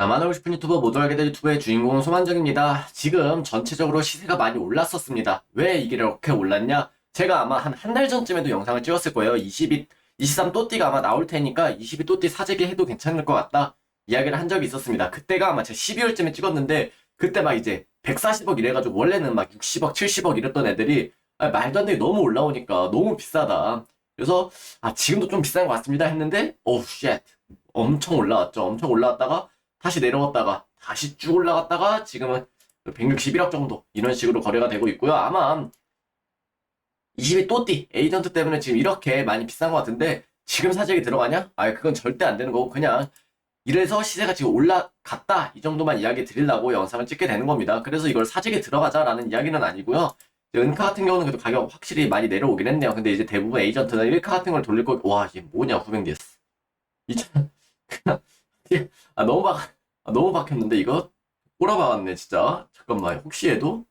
나만 알고 싶은 유튜버 모두 알게 될 유튜브의 주인공은 소만정입니다. 지금 전체적으로 시세가 많이 올랐었습니다. 왜 이게 이렇게 올랐냐? 제가 아마 한 한 달 전쯤에도 영상을 찍었을 거예요. 22, 23 또띠가 아마 나올 테니까 22 또띠 사재기 해도 괜찮을 것 같다. 이야기를 한 적이 있었습니다. 그때가 아마 제가 12월쯤에 찍었는데 그때 막 이제 140억 이래가지고 원래는 막 60억, 70억 이랬던 애들이 아, 말도 안 되게 너무 올라오니까 너무 비싸다. 그래서 아 지금도 좀 비싼 것 같습니다 했는데 오우 쉣 엄청 올라왔죠. 엄청 올라왔다가 다시 내려왔다가 다시 쭉 올라갔다가 지금은 161억 정도 이런 식으로 거래가 되고 있고요. 아마 22 또띠 에이전트 때문에 지금 이렇게 많이 비싼 것 같은데 지금 사재기 들어가냐? 아 그건 절대 안 되는 거고 그냥 이래서 시세가 지금 올라갔다 이 정도만 이야기 드리려고 영상을 찍게 되는 겁니다. 그래서 이걸 사재기 들어가자라는 이야기는 아니고요. 은카 같은 경우는 그래도 가격 확실히 많이 내려오긴 했네요. 근데 이제 대부분 에이전트는 1카 같은 걸 돌릴 거, 와, 이게 뭐냐, 후뱅디스. 이천, 그냥, 아, 너무 박, 아, 너무 박혔는데, 이거? 꼬라박았네, 진짜. 잠깐만, 혹시 얘도?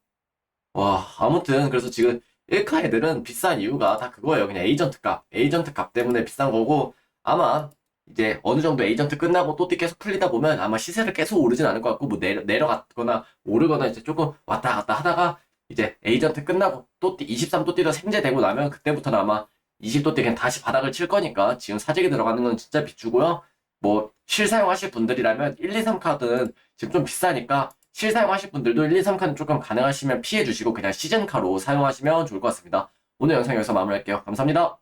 와, 아무튼, 그래서 지금 1카 애들은 비싼 이유가 다 그거예요. 그냥 에이전트 값. 에이전트 값 때문에 비싼 거고, 아마, 이제 어느 정도 에이전트 끝나고 또 계속 풀리다 보면 아마 시세를 계속 오르진 않을 것 같고, 뭐 내려, 내려갔거나 오르거나 이제 조금 왔다 갔다 하다가 이제 에이전트 끝나고 또띠 23 또띠가 생제되고 나면 그때부터는 아마 20 또띠 그냥 다시 바닥을 칠 거니까 지금 사재기 들어가는 건 진짜 비추고요. 뭐 실사용하실 분들이라면 1, 2, 3 카드는 지금 좀 비싸니까 실사용하실 분들도 1, 2, 3 카드 조금 가능하시면 피해 주시고 그냥 시즌카로 사용하시면 좋을 것 같습니다. 오늘 영상 여기서 마무리할게요. 감사합니다.